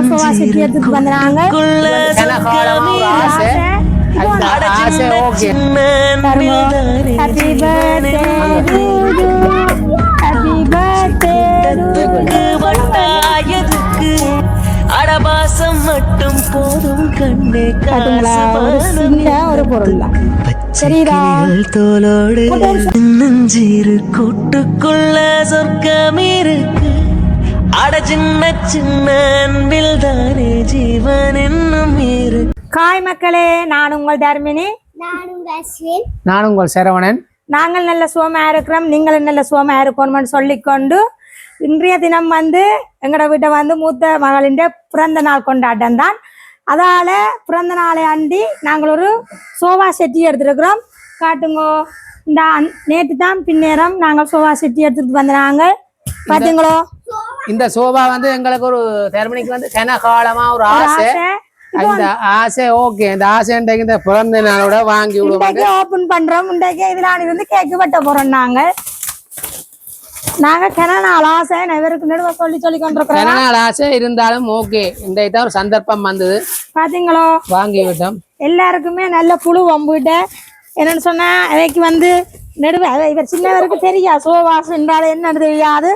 நாங்கள் சோவா செட்டி எடுத்துட்டு வந்து நாங்கள் கனகாலமா ஒரு ஆசை. ஓகே. ஹாப்பி பர்த்டே மட்டும் போதும். கண்ணே சின்ன ஒரு பொருள் தோலோடு நஞ்சீரு. கூட்டுக்குள்ள சொர்க்கம் இருக்கு. அட சின்ன சின்ன அன்பில் தானே ஜீவன் என்னும் இருக்கு காய் மக்களே நான் உங்கள் தர்மினி. நான் உங்கள் சரவணன். நாங்கள் நல்ல சுகமா இருக்கிறோம் நீங்களும் நல்ல சுகமா இருக்கணும்னு சொல்லிக்கொண்டு இன்றைய தினம் வந்து எங்களோட வீட்டை வந்து மூத்த மகளின் பிறந்த நாள் கொண்டாட்டம் தான். அதால பிறந்த நாளை அண்டி நாங்கள் ஒரு சோவா செட்டி எடுத்துருக்கிறோம். காட்டுங்கோ இந்த நேற்று தான் பின்னேரம் நாங்கள் சோவா செட்டி எடுத்துட்டு வந்த நாங்கள் பார்த்தீங்களோ இந்த சோபா வந்து எங்களுக்கு ஒரு தர்மணிக்கு வந்து கனகாலமா ஒரு ஆசை. அந்த ஆசை ஓகே. இந்த ஆசை இந்த பிறந்த நாளோட வாங்கி விடுவாங்க ஓபன் பண்றோம். இன்றைக்கு இதுல இருந்து கேக்கு வெட்ட போறோம் நாங்க. நாங்க கிணநாள் ஆசை. இவருக்கு நடுவ சொல்லி சொல்லி கொண்டிருக்கிறோம். கனநாள் ஆசை இருந்தாலும் ஓகே. இன்றைக்கு தான் ஒரு சந்தர்ப்பம் வந்தது. பாத்தீங்களோ? வாங்கி விட்டோம். எல்லாருக்குமே நல்ல புழு வம்புகிட்ட என்னன்னு சொன்னா அவைக்கு வந்து நெடுவே இவர் சின்னவருக்கு தெரியா சோவாசம் என்றால் என்னன்னு தெரியாது.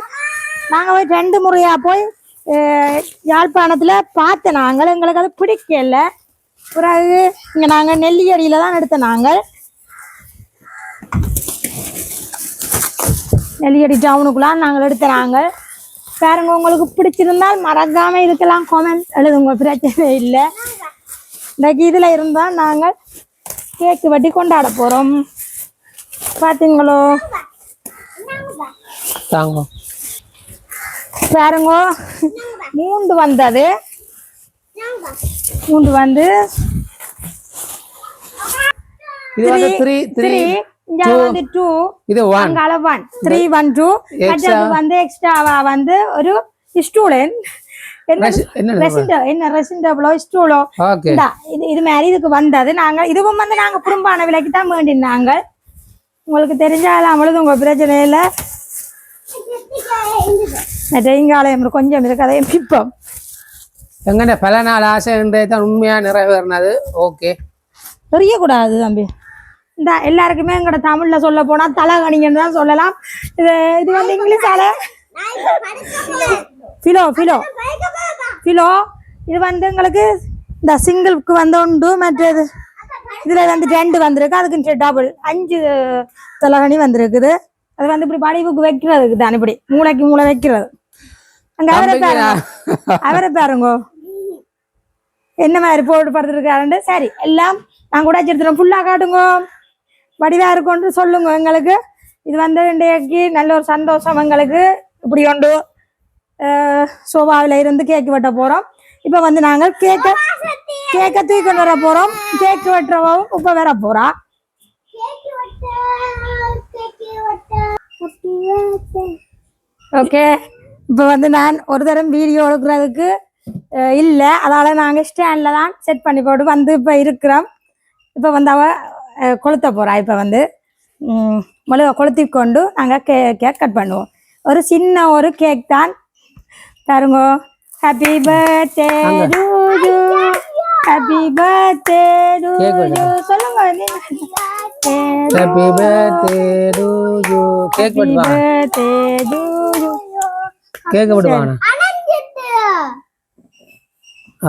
நாங்க போய் ரெண்டு முறையா போய் யாழ்ப்பாணத்தில் யாழ்ப்பாணத்துல பார்த்தேன் நாங்கள். எங்களுக்கு அது பிடிக்கல பிறகு இங்க நாங்க நெல்லியடியில தான் எடுத்த நாங்கள். நெல்லியடி டவுனுக்குள்ள நாங்கள் எடுத்த நாங்கள். பாருங்க உங்களுக்கு பிடிச்சிருந்தால் மறக்காம இதுக்கெல்லாம் கமெண்ட் எழுதுங்க பிரச்சனை இல்லை. இன்றைக்கு இதுல இருந்தால் நாங்கள் கேக்கு வெட்டி கொண்டாட போறோம். பாத்தீங்களோ? தாங்க. பாருங்க மூண்டு வந்தது. மூண்டு வந்து இது வந்து த்ரீ த்ரீ த்ரீ இங்க வந்து டூ இது ஒன் அங்கால ஒன் த்ரீ ஒன் டூ மற்றது வந்து எக்ஸ்ட்ராவா வந்து ஒரு ஸ்டூடெண்ட் என்ன ரெசிண்டோ என்ன ரெசிண்டபிளோ ஸ்டூலோ? இது இது மாதிரி இதுக்கு வந்தது. நாங்க இதுவும் வந்து நாங்க குடும்பான விலைக்கு தான் வேண்டினாங்க உங்களுக்கு தெரிஞ்சாலும் அவ்வளவு உங்க பிரச்சனை இல்லை டெய்ங்காலயம் கொஞ்சம் இருக்கு அதையும் பிப்போம். எங்கன பல நாள் ஆசை இன்றைய தான் உண்மையா நிறைவேறினது. ஓகே. தெரியக்கூடாது தம்பி. இந்த எல்லாருக்குமே எங்கட தமிழ்ல சொல்ல போனா தலகணிங்கன்னு தான் சொல்லலாம். இது இது வந்து இங்கிலீஷால. ஃபிலோ ஃபிலோ ஃபிலோ இது வந்து எங்களுக்கு இந்த சிங்கிளுக்கு வந்து உண்டு மற்றது இதுல வந்து ரெண்டு வந்திருக்கு அதுக்கு டபுள் அஞ்சு தலகணி வந்திருக்குது. அது வந்து இப்படி படிவுக்கு வைக்கிறதுக்கு தான் இப்படி மூளைக்கு மூளை வைக்கிறது. அங்க அவரை பாருங்க. அவரை பாருங்க. என்ன மாதிரி போட்டு படுத்துருக்காருண்டு சரி எல்லாம் நான் கூட வச்சிருக்கிறோம். ஃபுல்லாக காட்டுங்க. வடிவா இருக்கும்னு சொல்லுங்க எங்களுக்கு. இது வந்து இன்றைக்கு நல்ல ஒரு சந்தோஷம் எங்களுக்கு. இப்படி கொண்டு சோபாவில் இருந்து கேக்கு வெட்ட போகிறோம் இப்போ வந்து நாங்கள் கேக்கை கேக்கை தூக்கி வர போகிறோம் கேக்கு வெட்டுறவும் இப்போ வர போகிறா ஓகே இப்போ வந்து நான் ஒரு தரம் வீடியோ எடுக்கிறதுக்கு இல்லை அதால் நாங்கள் ஸ்டாண்டில் தான் செட் பண்ணி போட்டு வந்து இப்போ இருக்கிறோம் இப்போ வந்து அவ கொளுத்த போகிறா இப்போ வந்து ம், கொளுத்தி கொண்டு நாங்கள் கே கேக் கட் பண்ணுவோம் ஒரு சின்ன ஒரு கேக் தான் பாருங்க. Happy birthday to you happy birthday வெட்டுங்க. சொல்லுங்க happy birthday to you cake வெட்டுவாங்க பர்த்டே டு யூ கேக் வெட்டுவாங்க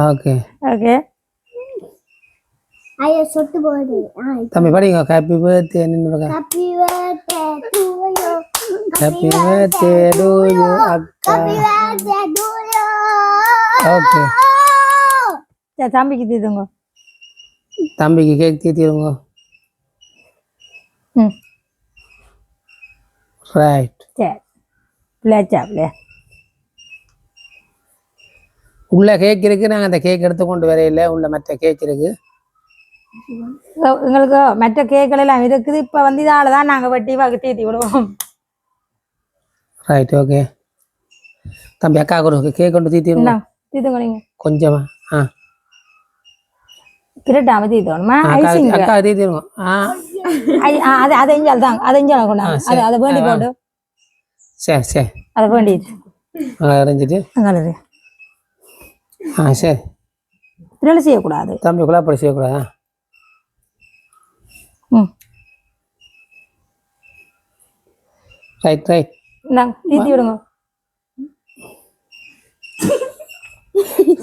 ஓகே ஓகே ஐயோ சொட்டு போடு. தம்பி படிங்க. ஹாப்பி பர்த்டே நின்று happy birthday to you happy birthday to you அக்கா ஓகே தம்பிக்கு தீதுங்க தம்பிக்கு கேக் தீத்திடுங்க ம். ரைட் சரி பிள்ளையா உள்ள கேக் இருக்கு நாங்கள் அந்த கேக் எடுத்து கொண்டு வரையில உள்ள மற்ற கேக் இருக்கு. எங்களுக்கு மற்ற கேக்கள் எல்லாம் இருக்குது இப்போ வந்து இதால தான் நாங்கள் வெட்டி வகுட்டி தீத்தி விடுவோம். ரைட் ஓகே தம்பி அக்கா ஒரு கேக் கொண்டு தீத்துங்க நீங்கள் கொஞ்சமா. ஆ. திருட்டாம தீத்தோணுமா ஐசிங் அக்கா தீத்திடுங்க ஆ. அது அதை எஞ்சால் தான் அதை எஞ்சால் கொண்டாங்க. அது அதை வேண்டி போட்டு. சரி சரி. அதை வேண்டிட்டு அங்கே அறிஞ்சிட்டு அங்கே ஆ சரி. இதில் செய்யக்கூடாது. தம்பி குழப்படி செய்யக்கூடாதா? ம். ரைட் ரைட் இந்தாங்க தீத்தி விடுங்க.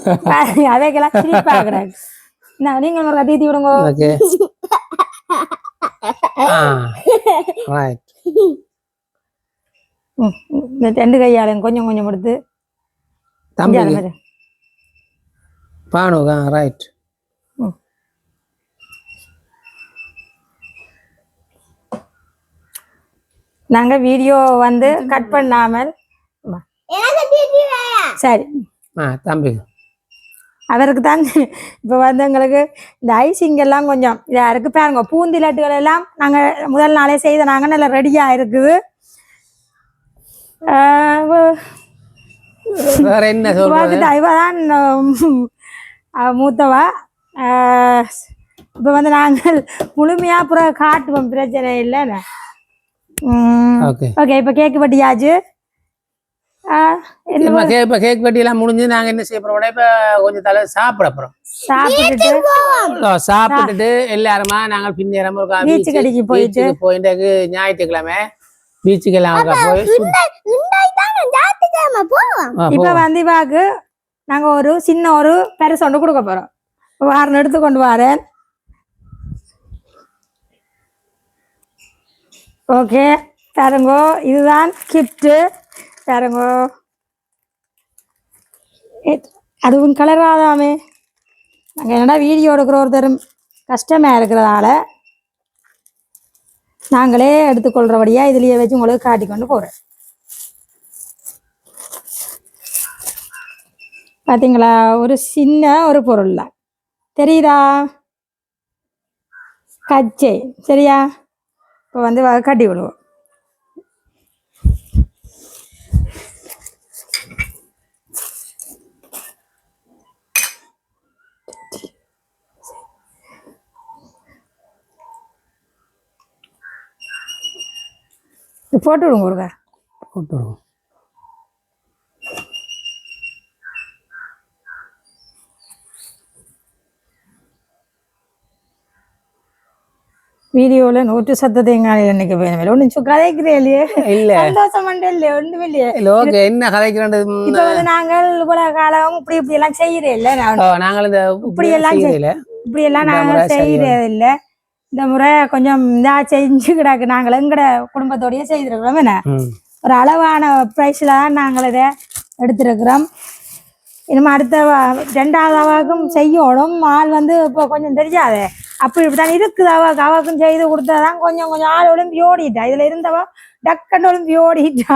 அவைக்கெல்லாம் சிரிப்பாக்குறாங்க என்ன நீங்கள் ஒரு தீத்தி விடுங்க. ஓகே. ஆ ரைட் ரெண்டு கையாலையும் கொஞ்சம் கொஞ்சம் எடுத்து தம்பி பானுக்கா ரைட் நாங்க வீடியோ வந்து கட் பண்ணாமல் சரி. தம்பி. அவருக்கு தான் இப்போ வந்து எங்களுக்கு இந்த ஐசிங் எல்லாம் கொஞ்சம் இதாக இருக்கு பாருங்க பூந்திலட்டுகள் எல்லாம் நாங்கள் முதல் நாளே செய்த நாங்கள் நல்லா ரெடியாக இருக்குது வேற என்ன இவ தான் மூத்தவா? இப்போ வந்து நாங்கள் முழுமையாக அப்புறம் காட்டுவோம் பிரச்சனை இல்லைன்னு ஓகே ஓகே இப்போ கேக்கு பட்டியாச்சு ஆஹ் என்ன இப்ப கேக் வெட்டி எல்லாம் முடிஞ்சு நாங்க என்ன செய்ய போறோம் இப்ப கொஞ்சம் தலை சாப்பிட போறோம் சாப்பிட்டுட்டு சாப்பிட்டுட்டு எல்லாருமா நாங்க பின்னேரம் ஒரு Beach கடைக்கு போயிட்டு. போயிட்டு ஞாயிற்றுக்கிழமை பீச்சுக்கு எல்லாம் போய் இப்ப. வந்து இவாக்கு நாங்க ஒரு சின்ன ஒரு பரிசு ஒன்று கொடுக்க போறோம் வாரம் எடுத்து கொண்டு வரேன் ஓகே பாருங்கோ இதுதான் கிஃப்ட்டு பாருங்கோ அதுவும் கலராதாமே நாங்கள் என்னடா வீடியோ எடுக்கிற ஒருத்தரும்? கஷ்டமாக இருக்கிறதால. நாங்களே எடுத்துக்கொள்கிறபடியாக இதுலேயே வச்சு உங்களுக்கு காட்டி கொண்டு போகிறேன் பார்த்தீங்களா ஒரு சின்ன ஒரு பொருள் தான் தெரியுதா? கச்சை. சரியா? இப்போ வந்து கட்டி விடுவோம். போட்டு விடுங்க ஒருக்கா விடுவோம். வீடியோவில் நூற்று சத்தத்தையும் இன்னைக்கு வேணும் ஒன்றும் கதைக்கிறே இல்லையே இல்ல. சந்தோஷம் இல்லையே ஒன்றும் இல்லையே. இல்ல ஓகே என்ன கதைக்கிறது இப்ப வந்து நாங்கள் இவ்வளவு காலம் இப்படி இப்படி எல்லாம் செய்யறே இல்ல நாங்கள் இந்த இப்படி எல்லாம் செய்- செய்யல. இப்படி எல்லாம் நாங்கள் செய்யறது இல்ல இந்த முறை கொஞ்சம் இதா செஞ்சு கிடக்கு. நாங்கள் எங்கட குடும்பத்தோடய செய்திருக்கிறோம் என்ன. ஒரு அளவான ப்ரைஸில் தான் நாங்கள் இதை எடுத்திருக்கிறோம். இனிமே அடுத்த ரெண்டாவது செய்யணும். ஆள் வந்து இப்போ கொஞ்சம் தெரியாதே அப்படி இப்படித்தான் இருக்குது. அவாக்கு அவாக்கும் செய்து கொடுத்தாதான் கொஞ்சம் கொஞ்சம் ஆள் ஒளிம்பி ஓடிட்டா. இதுல இருந்தவா டக்குன்னு ஒளிம்பி ஓடிட்டா.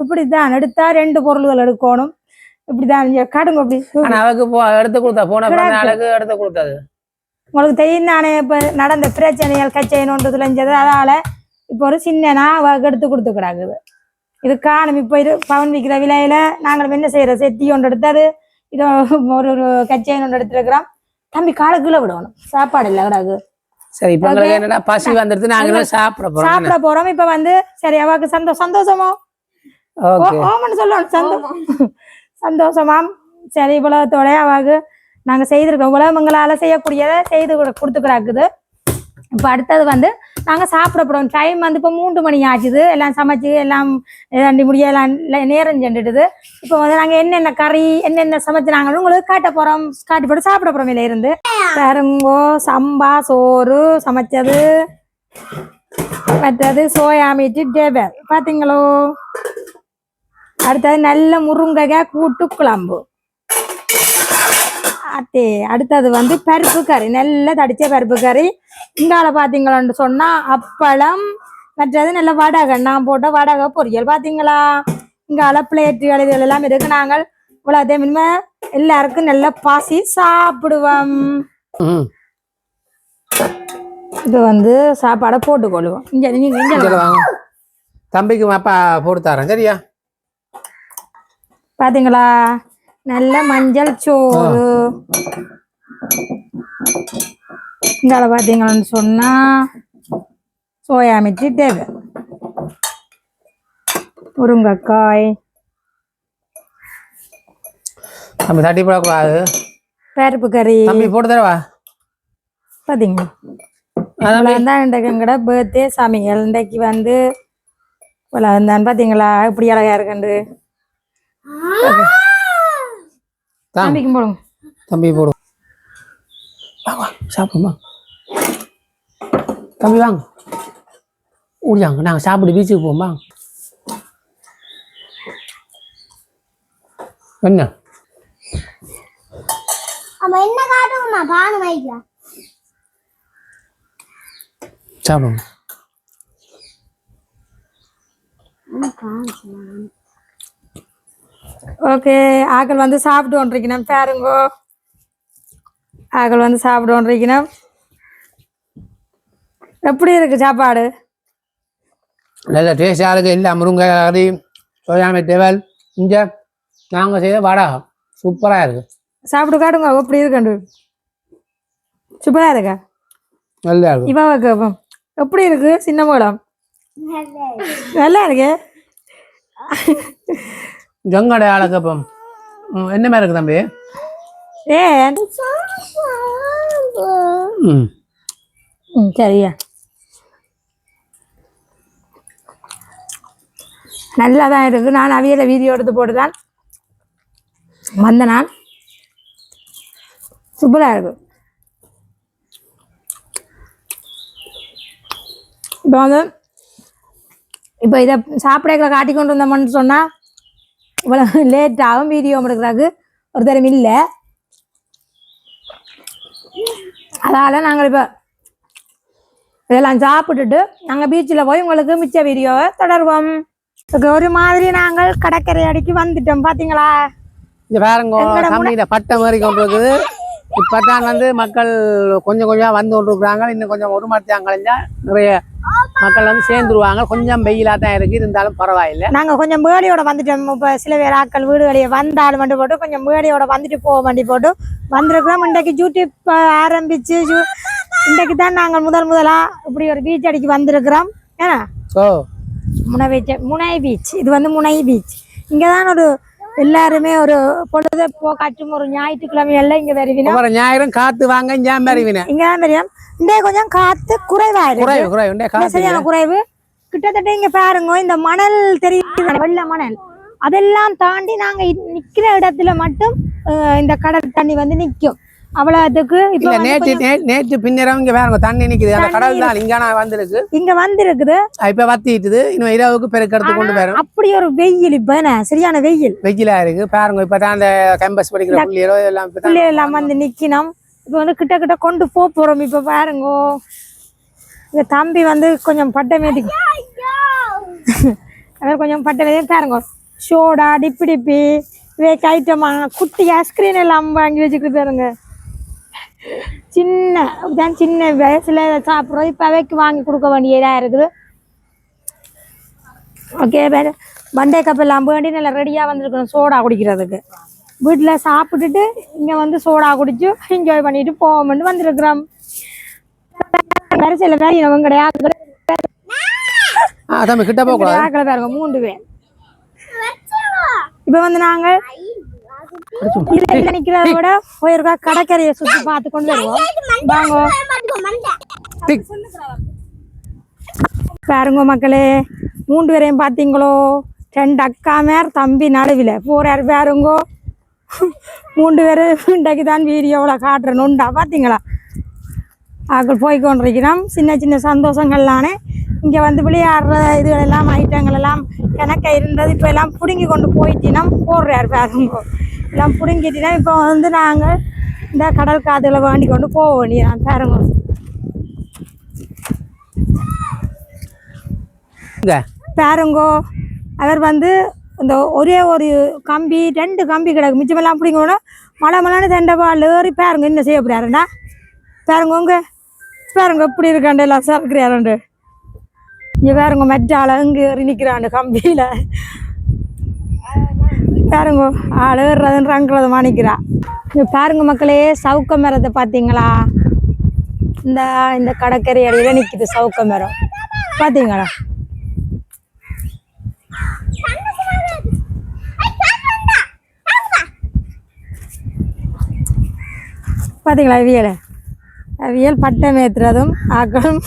இப்படித்தான் எடுத்தா ரெண்டு பொருள்கள் எடுக்கணும். இப்படிதான் காட்டுங்க அப்படி. போ எடுத்து கொடுத்தா போன நாளுக்கு எடுத்து கொடுத்தது. உங்களுக்கு தெரியும் தானே இப்போ நடந்த பிரச்சனைகள் கச்சைன்னு துளைஞ்சது அதால இப்போ ஒரு சின்னனா அவக்கு எடுத்து கொடுத்து கிடக்குது. இது காணும். இப்போ இது பவன் விற்கிற விலையில நாங்கள் என்ன செய்யறோம் செத்தி ஒன்று எடுத்தது. இது ஒரு ஒரு கச்சைன்னு ஒன்று எடுத்துருக்கிறோம் தம்பி காலுக்குள்ள விடணும். சாப்பாடு இல்லை கிடக்கு. சரி இப்ப என்னடா பசி வந்துடுது நாங்க சாப்பிட போறோம். சாப்பிட போறோம். இப்ப வந்து சரி அவாக்கு சந்தோ சந்தோஷமோ? ஓகே. ஓ- ஓமன்னு சொல்லணும் சந்தோ சந்தோஷமாம். சரி உலகத்தோட அவாக்கு நாங்க செய்திருக்கோம். உலகங்களால செய்யக்கூடியதை செய்து கொடு- கொடுத்துக்கிறாக்குது இப்போ அடுத்தது வந்து நாங்கள் சாப்பிட போறோம் டைம் வந்து இப்போ மூன்று மணி ஆச்சுது எல்லாம் சமைச்சு எல்லாம் ரெண்டு முடிய எல்லாம் நேரம் சென்றுடுது. இப்போ வந்து நாங்கள் என்னென்ன கறி என்னென்ன சமைச்சு நாங்களும் உங்களுக்கு காட்ட போறோம். காட்டி போட்டு சாப்பிட போகிறோம் இல்லை இருந்து. கருங்கோ சம்பா சோறு சமைச்சது. மற்றது சோயா மீட்டு டேபர் பாத்தீங்களோ? அடுத்தது நல்ல முருங்கைக்காய் கூட்டு குழம்பு. அத்தே அடுத்தது வந்து பருப்பு கறி. நல்ல தடிச்ச பருப்பு கறி. இங்கால பாத்தீங்களான்னு சொன்னா அப்பளம் மற்றது நல்ல வடகை நான் போட்ட வடகை பொரியல் பாத்தீங்களா? இங்கால பிளேட்டுகள் இதுகள் எல்லாம் இருக்கு. நாங்கள் இவ்வளவு மினிம எல்லாருக்கும் நல்ல பாசி சாப்பிடுவோம். இது வந்து சாப்பாடை போட்டுக்கொள்வோம். இங்க நீங்க இங்க தம்பிக்கு அப்பா போட்டு தரேன். சரியா? பாத்தீங்களா? நல்ல மஞ்சள் சோறு. இங்கால பாத்தீங்கன்னு சொன்னா சோயா மிச்சி தேவை. முருங்கைக்காய். தம்பி தட்டி போடக்கூடாது. பருப்பு கறி. தம்பி போட்டு தரவா? பார்த்தீங்களா தான் இன்றைக்கு எங்கட பர்த்டே சமையல் இன்றைக்கு வந்து தான் பார்த்தீங்களா இப்படி அழகா இருக்குண்டு. தம்பிக்கும் போடுங்க. தம்பி போடு. வாங்க வாங்க, சாப்பிடுமா தம்பி வாங்க. ஓடியாங்க நாங்கள் சாப்பிட்டு பீச்சுக்கு போமா என்ன? அவன் என்ன காட்டுமா பானு வைக்கா சாப்பிடுங்க. ஓகே ஆக்கள் வந்து சாப்பிட்டு ஒன்றிக்கணும் பாருங்கோ. ஆக்கள் வந்து சாப்பிட்டு ஒன்றிக்கணும் எப்படி இருக்கு சாப்பாடு? நல்ல டேஸ்டாக இருக்குது இல்லை முருங்கை கறி சோயாமை டேவல் இங்கே நாங்கள் செய்த வடை. சூப்பராக இருக்குது சாப்பிட்டு காட்டுங்க. எப்படி இருக்குண்டு சூப்பரா இருக்கா? நல்லா இருக்கு. இவ கேப்போம். எப்படி இருக்கு? சின்ன மூலம் நல்லா இருக்கு? ஜங்கடை ஆளுக்கப்பம் என்ன மாதிரி இருக்கு தம்பி? ம். சரியா. நல்லா தான் இருக்கு. நான் அவியல வீடியோ எடுத்து போட்டு தான் வந்த நான். சூப்பராக இருக்கு. இப்போ வந்து இப்போ இதை சாப்பிட காட்டி கொண்டு வந்தோம்னு சொன்னால் இவ்வளோ லேட் ஆகும் வீடியோ எடுக்கிறதுக்கு ஒரு தரம் இல்லை. அதால் நாங்கள் இப்போ இதெல்லாம் சாப்பிட்டுட்டு நாங்கள் பீச்சில் போய் உங்களுக்கு மிச்ச வீடியோவை தொடர்வோம். ஒரு மாதிரி நாங்கள் கடற்கரை அடிக்கு வந்துட்டோம் பார்த்தீங்களா தம்பியில பட்டை மாதிரி கொண்டு இப்போ தான் வந்து மக்கள் கொஞ்சம் கொஞ்சம் வந்து கொண்டு இருக்கிறாங்க இன்னும் கொஞ்சம் ஒரு மரத்தாங்க கழிஞ்சா நிறைய மக்கள் வந்து சேர்ந்துருவாங்க. கொஞ்சம் வெயிலாக தான் இருக்குது இருந்தாலும் பரவாயில்லை. நாங்கள் கொஞ்சம் மேடியோட வந்துட்டோம். இப்போ சில பேர் ஆட்கள் வீடு வெளியே வந்தாலும் வண்டி போட்டு கொஞ்சம் மேடியோட வந்துட்டு போக வண்டி போட்டு வந்திருக்கிறோம். இன்றைக்கு யூடியூப் ஆரம்பிச்சு இன்றைக்கு தான் நாங்கள் முதல் முதலாக இப்படி ஒரு பீச் அடிக்கு வந்திருக்கிறோம். ஏன்னா முனை பீச் முனை பீச் இது வந்து முனை பீச் இங்கே தான் ஒரு எல்லாருமே ஒரு பொழுது போக்காட்டும் ஒரு ஞாயிற்றுக்கிழமை எல்லாம் இங்கே வருவினோம் அப்புறம் ஞாயிறும் காத்து வாங்க ஜாம் அறிவினேன் இங்கே தான் தெரியும் இன்றைய கொஞ்சம் குறைவாயிருக்கு. குறைவு குறைவு. காத்து சரியான குறைவு? கிட்டத்தட்ட இங்க பாருங்க இந்த மணல் தெரியுது. வெள்ள மணல். அதெல்லாம் தாண்டி நாங்க நிக்கிற இடத்துல மட்டும் இந்த கடல் தண்ணி வந்து நிக்கும். அவ்வளவுக்கு இப்ப நேற்று கொஞ்சம் நே- நேற்று பின்னரம் இங்க பாருங்க தண்ணி நிக்குது. அந்த கடல் தான் இங்கான வந்திருக்கு. இங்க வந்திருக்குது. இப்ப வத்திட்டுது. இன்னும் இரவுக்கு பெருக்கெடுத்து கொண்டு போயிடும் அப்படி ஒரு வெயில் இப்ப சரியான வெயில். வெயிலா இருக்கு. பாருங்க இப்பதான் அந்த கேம்பஸ் படிக்கிற பிள்ளைகளோ எல்லாம் பிள்ளைகள் எல்லாம் வந்து நிக்கணும். இப்ப வந்து கிட்ட கிட்ட கொண்டு போக போறோம். இப்ப பாருங்க. இந்த தம்பி வந்து கொஞ்சம் பட்டை மேதி அவர் கொஞ்சம் பட்டை மேதி பாருங்க. சோடா டிப்பி டிப்பி வேக் ஐட்டமா குட்டி ஐஸ்கிரீம் எல்லாம் வாங்கி வச்சுக்கிட்டு பாருங்க. சின்ன தான் சின்ன வயசுல சாப்பிட்றோம். இப்போ அவைக்கு வாங்கி கொடுக்க வேண்டியதாக இருக்குது. ஓகே வேறு மண்டே கப் எல்லாம் வேண்டி நல்லா ரெடியாக வந்திருக்கணும் சோடா குடிக்கிறதுக்கு. வீட்டில் சாப்பிட்டுட்டு இங்கே வந்து சோடா குடிச்சு என்ஜாய் பண்ணிட்டு போவோம்னு வந்திருக்கிறோம். வேறு சில பேர் இனவங்க கிடையாது கிட்ட போக மூன்று பேர். இப்போ வந்து நாங்கள் இதுல நிக்கிறத விட போயிருக்கா கடற்கரையை சுத்தி பார்த்து கொண்டு வருவோம். வாங்க. பாருங்க மக்களே மூன்று பேரையும் பார்த்தீங்களோ? ரெண்டு அக்கா மேர் தம்பி நடுவில். போறாரு பாருங்கோ. மூன்று பேரும் இன்றைக்கு தான் வீடியோவில் காட்டுறணுண்டா பார்த்தீங்களா? ஆக்கள் போய் கொண்டிருக்கிறோம். சின்ன சின்ன சந்தோஷங்கள்லானே இங்கே வந்து விளையாடுற இதுகள் எல்லாம் ஐட்டங்கள் எல்லாம் கணக்க இருந்தது இப்போ எல்லாம் பிடுங்கி கொண்டு போயிட்டினா போடுறாரு பாருங்க. எல்லாம் பிடுங்கிட்டினா இப்போ வந்து நாங்கள் இந்த கடல் காதுல வேண்டி கொண்டு போக வேண்டியதான் பாருங்க. இங்க. பாருங்கோ அவர் வந்து இந்த ஒரே ஒரு கம்பி ரெண்டு கம்பி கிடக்கு மிச்சமெல்லாம் பிடிங்கணும் மழை மழைன்னு தண்டவாள் ஏறி பாருங்க என்ன செய்ய போறாருண்டா பாருங்க உங்க பாருங்க எப்படி இருக்காண்டு எல்லாம் சறுக்கிறாருண்டு. இங்க பாருங்க மெட்டால இங்க ஏறி நிக்கிறாண்டு கம்பியில. பாருங்க ஆள் மாணிக்கிறா இங்கே பாருங்க மக்களே சவுக்க மரத்தை பார்த்தீங்களா? இந்த இந்த கடற்கரை அடியில் நிக்குது சவுக்க மரம். பார்த்தீங்களா? பார்த்தீங்களா அவியல் அவியல் பட்டம் ஏற்றுறதும் ஆக்களும்.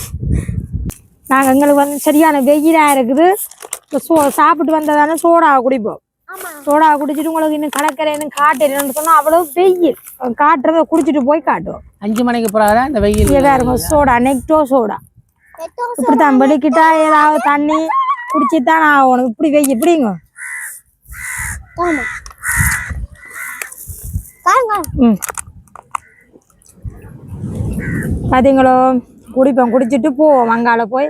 நாங்கள் எங்களுக்கு வந்து சரியான வெயிலாக இருக்குது. சோ சாப்பிட்டு வந்ததானே சோடா குடிப்போம். சோடா குடிச்சிட்டு உங்களுக்கு இன்னும் கடற்கரை இன்னும் காட்டுறேன்னு சொன்னால் அவ்வளோ வெயில். காட்டுறத குடிச்சிட்டு போய் காட்டுவோம் அஞ்சு மணிக்கு பிறகு இந்த வெயில் வேறுங்க சோடா நெக்டோ சோடா. இப்படித்தான் வெளிக்கிட்டா ஏதாவது தண்ணி குடிச்சு தான் ஆகணும். இப்படி வெயில் இப்படிங்க. பார்த்தீங்களோ குடிப்போம் குடிச்சிட்டு போவோம் அங்கால போய்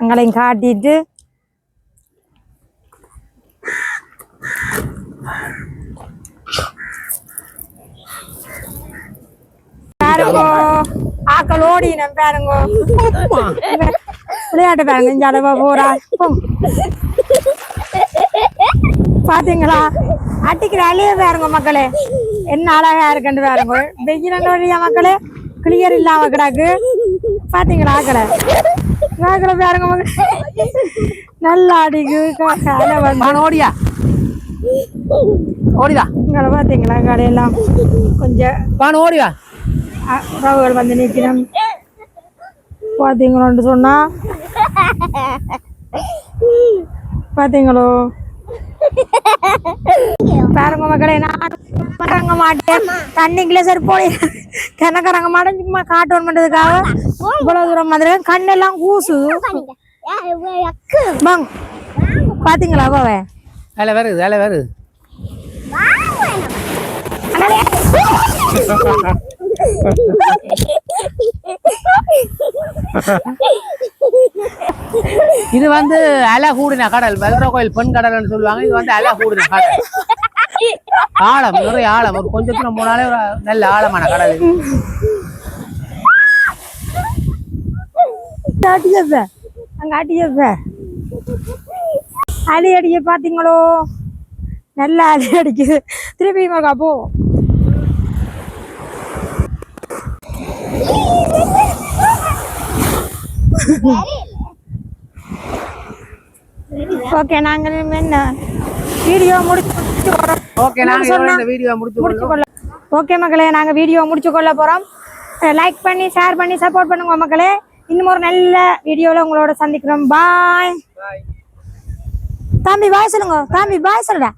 அங்காலையும் காட்டிட்டு பாருங்க ஆக்கள் ஓடினேன் பாருங்க விளையாட்டு பாருங்க இந்த அளவா போறா. பாத்தீங்களா அட்டிக்கிற அழிய பாருங்க மக்களே என்ன அழகா இருக்குன்னு பாருங்க வெயிலா மக்களே கிளியர் இல்லாம கிடக்கு பாத்தீங்களா ஆக்களை ஆக்களை பாருங்க மக்களே நல்லா அடிக்கு ஓடியா ஓடிதா இங்களை பாத்தீங்களா கடையெல்லாம் கொஞ்சம் பான் ஓடியா அ- உறவுகள் வந்து நிற்கணும் பார்த்தீங்களோன்னு சொன்னா? பார்த்தீங்களோ பாருங்க மக்களே நான் கறங்க மாட்டேன். தண்ணிக்குள்ள சரி போய் கிணக்கறங்க மாட்டேன் சும்மா காட்டோன் பண்ணுறதுக்காக இவ்வளோ தூரம் வந்துருக்கேன் கண்ணெல்லாம் கூசுது. வாங்க. பார்த்தீங்களா அவாவே வேலை வருது வேலை வருது. இது வந்து அல கூடின கடல். வெல்ற கோயில் பெண் கடல்னு சொல்லுவாங்க. இது வந்து அல கூடின கடல். ஆழம் நிறைய ஆழம். ஒரு கொஞ்ச தூரம் போனாலே ஒரு நல்ல ஆழமான கடல் அலி அடிக்க பாத்தீங்களோ? நல்லா அலி அடிக்குது திருப்பி மகா போ. ஓகே நாங்க இனிமே என்ன? வீடியோ முடிச்சு வரோம். ஓகே நாங்க இதோட இந்த வீடியோ முடிச்சு முடிச்சு ஓகே மக்களே நாங்க வீடியோ முடிச்சு கொள்ள போறோம். லைக் பண்ணி ஷேர் பண்ணி சப்போர்ட் பண்ணுங்க மக்களே. இன்னும் ஒரு நல்ல வீடியோல உங்களோட சந்திக்கிறோம். பாய் தம்பி பாய் சொல்லுங்க. தம்பி பாய் சொல்லுடா.